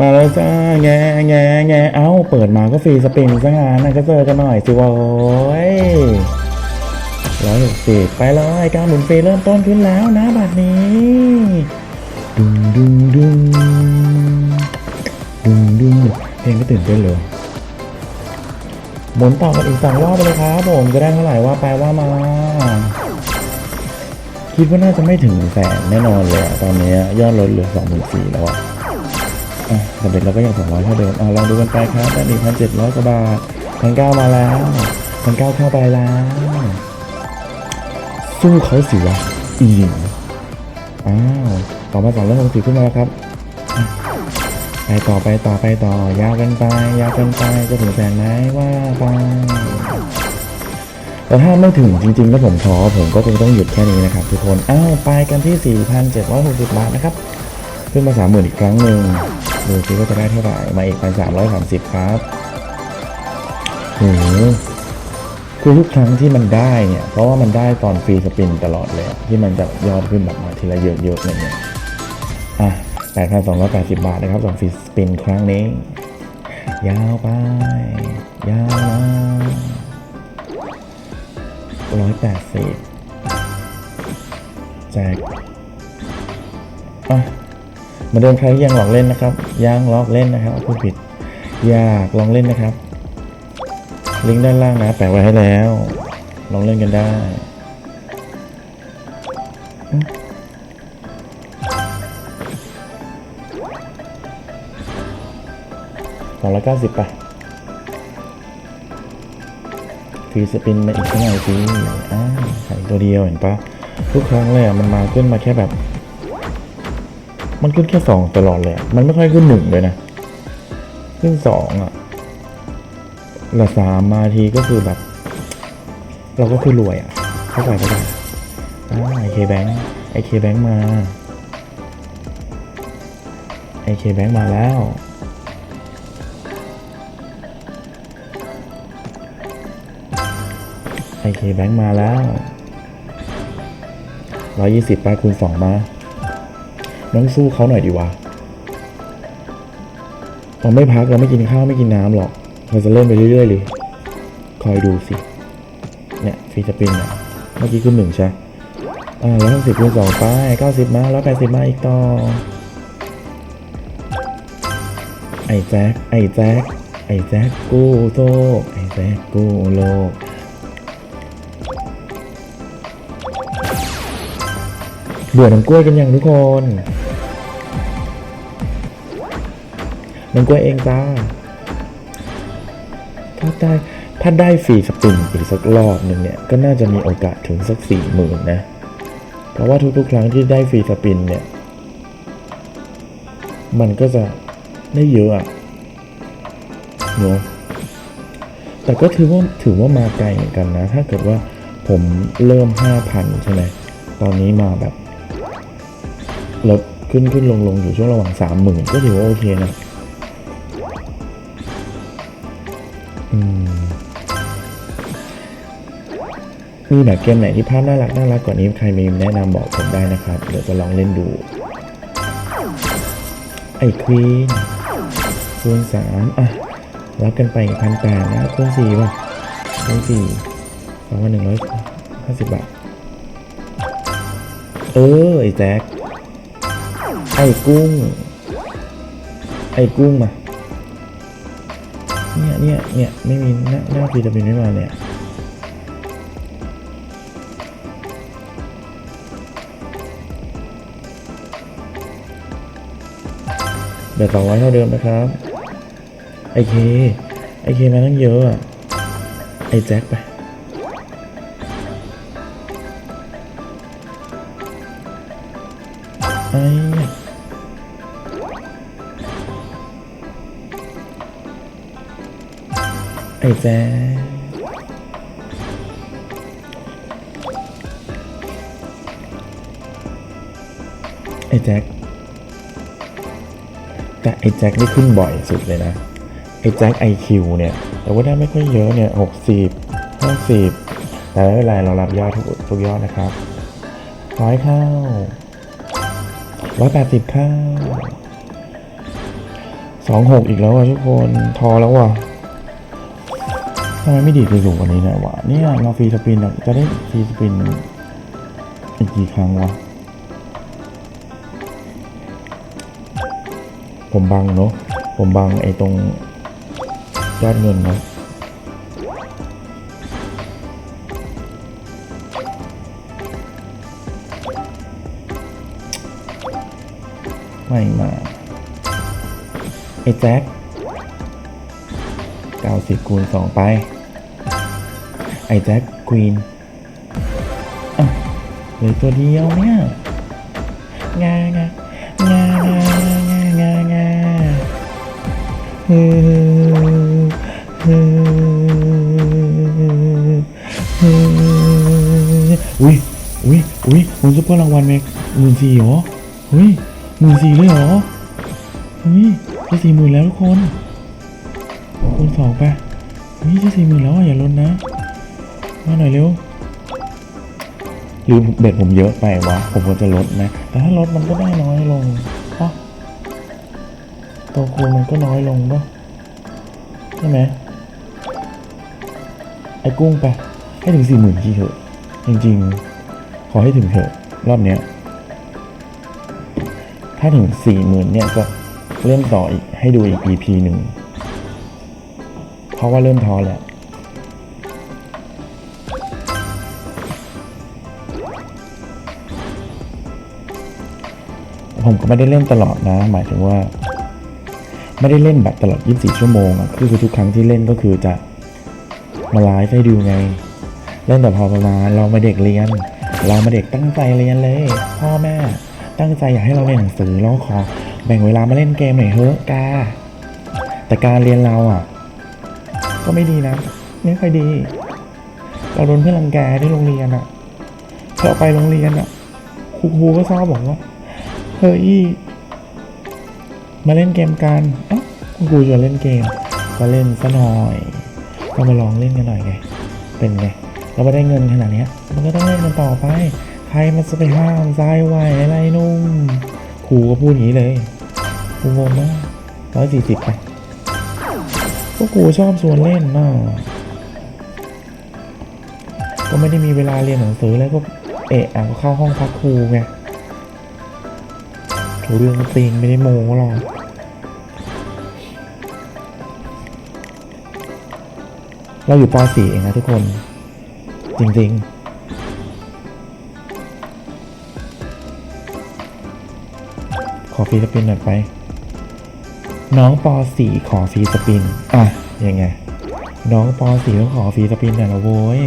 มาแล้วจ้าแงแงแงเอ้า เปิดมาก็ฟรีสปริงซะงานนะก็เจอกันหน่อยสิวะโอ้ยร้อยหกสิบไปเลยการหมุนฟรีเริ่มต้นขึ้นแล้วนะบัดนี้ดุงดุงดุงดุงดุงเพลงก็ตื่นเต้นเลยหมุนต่อกันอีกสองรอบไปเลยครับผมจะได้เท่าไหร่ว่าไปว่ามา คิดว่าน่าจะไม่ถึงแสนแน่นอนเลยตอนนี้ยอดลดเหลือสองหมื่นสี่แล้วอะ อะสำเร็จเราก็ยังสองร้อยเท่าเดิมอะลองดูกันไปครับได้หนึ่งพันเจ็ดร้อยกว่าบาทพันเก้ามาแล้วพันเก้าเข้าไปแล้ว สู้เขาสิวะอีหลิงอ้าวต่อมาสองร้อยหกสิบขึ้นมาแล้วครับไปต่อไปต่อไปต่อยาวกันไปยาวกันไปจะถึงแสนไหมว่าไปแต่ถ้าไม่ถึงจริงๆแล้วผมท้อผมก็คงต้องหยุดแค่นี้นะครับทุกคนอ้าวไปกันที่ 4,760 บาทนะครับ ขึ้นมา 30,000 อีกครั้งหนึ่ง ดูซิว่าจะได้เท่าไหร่มาอีก1,330ครับโหคือทุกครั้งที่มันได้เนี่ย เพราะว่ามันได้ตอนฟรีสปินตลอดเลย ที่มันจะยอดขึ้นแบบมาทีละเยอะๆอย่างเงี้ยอะ8,280บาทนะครับสองฟรีสปินครั้งนี้ ยาวไป ยาวมาร้อยแปดสิบแจกอะ เหมาเดิมใครที่ยังลองเล่นนะครับ ยังลองเล่นนะครับพูดผิด อยากลองเล่นนะครับ ลิงก์ด้านล่างนะ แปะไว้ให้แล้ว ลองเล่นกันได้สองร้อยเก้าสิบไปฟรีสปินมาอีกสักหน่อยสิอ่าใส่ตัวเดียวเห็นปะทุกครั้งเลยอะมันมาขึ้นมาแค่แบบ มันขึ้นแค่สองตลอดเลยอะมันไม่ค่อยขึ้นหนึ่งเลยนะ ขึ้นสองอะละสามมาทีก็คือแบบ เราก็คือรวยอะ เข้าใจเข้าใจไอเคแบงค์ไอเคแบงค์มาไอเคแบงค์มาแล้วไอเคแบงค์มาแล้วร้อยยี่สิบไปคูณสองมา น้องสู้เขาหน่อยดีวะเราไม่พักเราไม่กินข้าวไม่กินน้ำหรอก เราจะเล่นไปเรื่อยๆเลย คอยดูสิ เนี่ยฟรีสปินเนี่ยเมื่อกี้คือหนึ่งใช่อ่าร้อยหกสิบคูณสองไปเก้าสิบมาร้อยแปดสิบมาอีกต่อ ไอ้แจ็คไอ้แจ็คไอ้แจ็คกู้โลกไอ้แจ็คกู้โลกเบื่อน้ำกล้วยกันยังทุกคน น้ำกล้วยเองจ้าถ้าได้ถ้าได้ฟรีสปินอีกสักรอบหนึ่งเนี่ย ก็น่าจะมีโอกาสถึงสักสี่หมื่นนะ เพราะว่าทุกๆ ครั้งที่ได้ฟรีสปินเนี่ย มันก็จะได้เยอะอะเนอะแต่ก็ถือว่าถือว่ามาไกลเหมือนกันนะ ถ้าเกิดว่าผมเริ่มห้าพันใช่ไหม ตอนนี้มาแบบลดขึ้นขึ้นลงลงอยู่ช่วงระหว่างสามหมื่นก็ถือว่าโอเคนะ มีแบบเกมไหนที่ภาพน่ารักน่ารักกว่านี้ใครมีแนะนำบอกผมได้นะครับเดี๋ยวจะลองเล่นดู ไอ้ควีนคูณสามอะรับกันไปพันแปดนะคูณสี่ป่ะคูณสี่สองพันหนึ่งร้อยห้าสิบบาท เออ ไอ้แจ็คไอ้กุ้ง ไอ้กุ้งมาเนี่ยเนี่ยเนี่ยไม่มีหน้าหน้าฟีจะเป็นไม่มาเนี่ย เดี๋ยวสองร้อยเท่าเดิมนะครับไอเคไอเคมาตั้งเยอะอะไอแจ็คไปไอไอแจ๊คไอแจ็ค แต่ไอ้แจ็คนี่ขึ้นบ่อยสุดเลยนะ ไอ้แจ็คไอคิวเนี่ย แต่ว่าได้ไม่ค่อยเยอะเนี่ยหกสิบห้าสิบแต่ไม่เป็นไรเรารับยอดทุกทุกยอดนะครับร้อยเข้าร้อยแปดสิบเข้าสองหกอีกแล้วอะทุกคนทอแล้วว่ะทำไมไม่ดีดไปสูงกว่านี้หน่ยวะเนี่ยเราฟรีสปินจะได้ฟรีสปินอีกกี่ครั้งวะ ผมบังเนาะผมบังไอ้ตรงยอดเงินนะไม่มาไอ้แจ็คเก้าสิบคูณสองไป ไอ้แจ็คควีนเหลือตัวเดียวเนี่ย งางางางา อุ้ยอุ้ยอุ้ยคุณซุปเปอร์รางวัลเมกหมื่นสี่เหรอเฮ้ยหมื่นสี่เลยเหรอเฮ้ยจะสี่หมื่นแล้วทุกคนคูณสองไปเฮ้ยจะสี่หมื่นแล้วอะอย่าลดนะ มาหน่อยเร็วหรือเบ็ดผมเยอะไปวะ ผมควรจะลดนะ แต่ถ้าลดมันก็ได้น้อยลง ตัวคูณมันก็น้อยลงปะใช่ไหมไอ้กุ้งไปให้ถึงสี่หมื่นทีเถอะ จริงๆ ขอให้ถึงเถอะ รอบเนี้ย ถ้าถึงสี่หมื่นเนี่ยจะเริ่มต่ออีกให้ดูอีก EP หนึ่ง เพราะว่าเริ่มท้อแล้วผมก็ไม่ได้เล่นตลอดนะ หมายถึงว่า ไม่ได้เล่นแบบตลอด 24 ชั่วโมงอะคือทุกครั้งที่เล่นก็คือจะมาไลฟ์ให้ดูไง เล่นแต่พอประมาณเรามาเด็กเรียน เรามาเด็กตั้งใจเรียนเลย พ่อแม่ ตั้งใจอยากให้เราเรียนหนังสือเราขอแบ่งเวลามาเล่นเกมหน่อยเฮ้กาแต่การเรียนเราอะ ก็ไม่ดีนะไม่ค่อยดี เราโดนเพื่อนรังแกที่โรงเรียนอะพอไปโรงเรียนอะครูครูก็ชอบบอกว่าเฮ้ย มาเล่นเกมกันเอ้าคุณครูชวนเล่นเกม ก็เล่นซะหน่อย ก็มาลองเล่นกันหน่อยไง เป็นไง เราไม่ได้เงินขนาดนี้มันก็ต้องเล่นกันต่อไป ใครมันจะไปห้ามใจไหวอะไรนุ่มครูก็พูดอย่างนี้เลยครูงงมากร้อยสี่สิบไปก็ครูชอบชวนเล่นน่ะก็ไม่ได้มีเวลาเรียนหนังสือแล้วก็เอะอะก็เข้าห้องพักครูไงเรื่องจริงไม่ได้โม้หรอก เราอยู่ป .4 เองนะทุกคน จริงๆขอฟรีสปินหน่อยไป น้องป .4 ขอฟรีสปิน อะ ยังไง น้องป .4 ต้องขอฟรีสปินหน่อยละโว้ย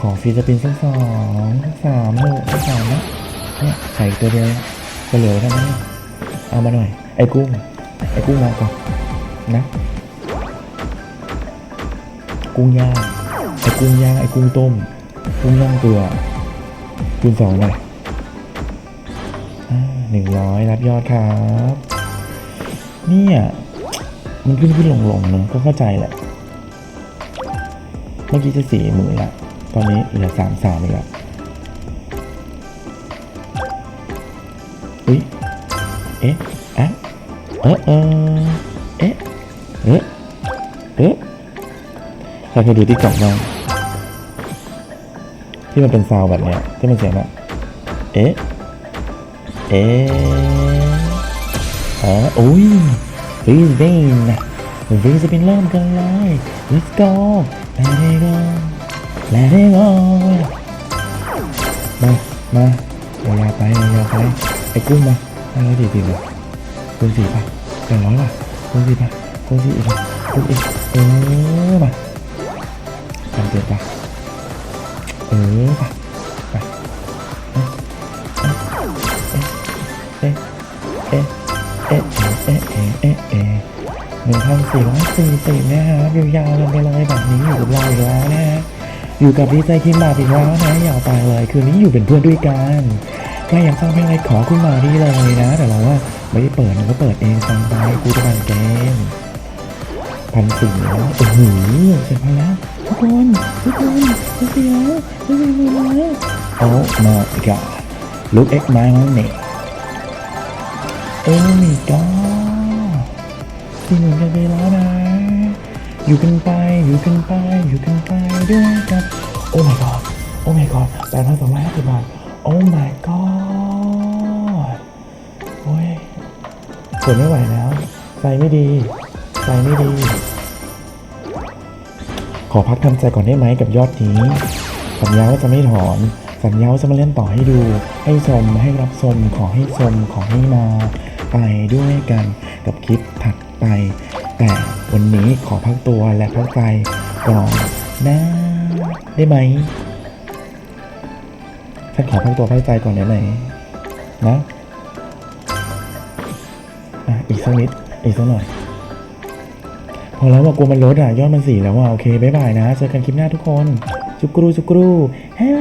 ขอฟรีสปินสักสองสักสามหนึ่งสักสามนะเนี่ยไข่ตัวเดียวจะเหลือทำไมเอามาหน่อย ไอ้กุ้ง ไอ้กุ้งมาก่อนนะ กุ้งย่างไอ้กุ้งย่างไอ้กุ้งต้ม กุ้งย่างเกลือคูณสองหน่อยหนึ่งร้อยรับยอดครับเนี่ยมันขึ้นขึ้นลงลงเนอะก็เข้าใจแหละ เมื่อกี้จะสี่หมื่นละตอนนี้เหลือสามสามอีกล้วอุ้ยเอ๊ะ เออเออเอ๊ะเอ๊ะเอ๊ะใครเคยดูที่กล่องบ้างที่มันเป็นซาวด์แบบเนี้ยที่มันเสียงแบบเอ๊ะเอ๊ะอ๋ออุ้ยฟรีสปินฟรีสปินเริ่มกันเลย let's go let it go let it go มามาเอายาไปเอายาไปไอ้กุ้งมาห้าร้อยสี่สิบเลยคูณสี่ป่ะแปดร้อยป่ะคูณสี่ป่ะคูณสี่อีกป่ะคูณอีกเออมาพันเจ็ดป่ะเออป่ะไปเอ๊ะเอ๊ะเอ๊ะเอ๊ะเอ๊ะเอ๊ะเอ๊ะหนึ่งพันสี่ร้อยสี่สิบนะครับยาวๆเลยไปเลยแบบนี้อยู่กับเราอีกแล้วนะฮะอยู่กับดีใจคิมบาทอีกแล้วนะอย่าไปเลยคืนนี้อยู่เป็นเพื่อนด้วยกัน ใครอยากฟังเพลงอะไรขอคุณมาที่เลยนะ แต่เราว่าไม่ได้เปิดมันก็เปิดเองฟังไปกูจะบันเกมพันสี่แล้วโอ้โหเสร็จพันแล้วทุกคนทุกคนจะเสียจะเสียมือแล้ว Oh my god look at my money โอ้มีก็สี่หมื่นจะไปแล้วนะ อยู่กันไป อยู่กันไป อยู่กันไปด้วยกัน โอ้ my god โอ้ my god แปดพันสองร้อยห้าสิบบาท โอ้ my god โอ้ยทนไม่ไหวแล้วใจไม่ดีใจไม่ดี ขอพักทำใจก่อนได้ไหมกับยอดนี้ สัญญาว่าจะไม่ถอน สัญญาว่าจะมาเล่นต่อให้ดู ให้ชม ให้รับชม ขอให้ชม ขอให้มา ไปด้วยกันกับคลิปถัดไป แต่วันนี้ขอพักตัวและพักใจก่อนนะ ได้ไหม ฉันขอพักตัวพักใจก่อนได้ไหมนะอะอีกสักนิด อีกสักหน่อย พอแล้วว่ากลัวมันลดอะ ยอดมันสี่แล้วอะโอเค บ๊ายบายนะ เจอกันคลิปหน้าทุกคน จุกรูจุกกรูฮ่า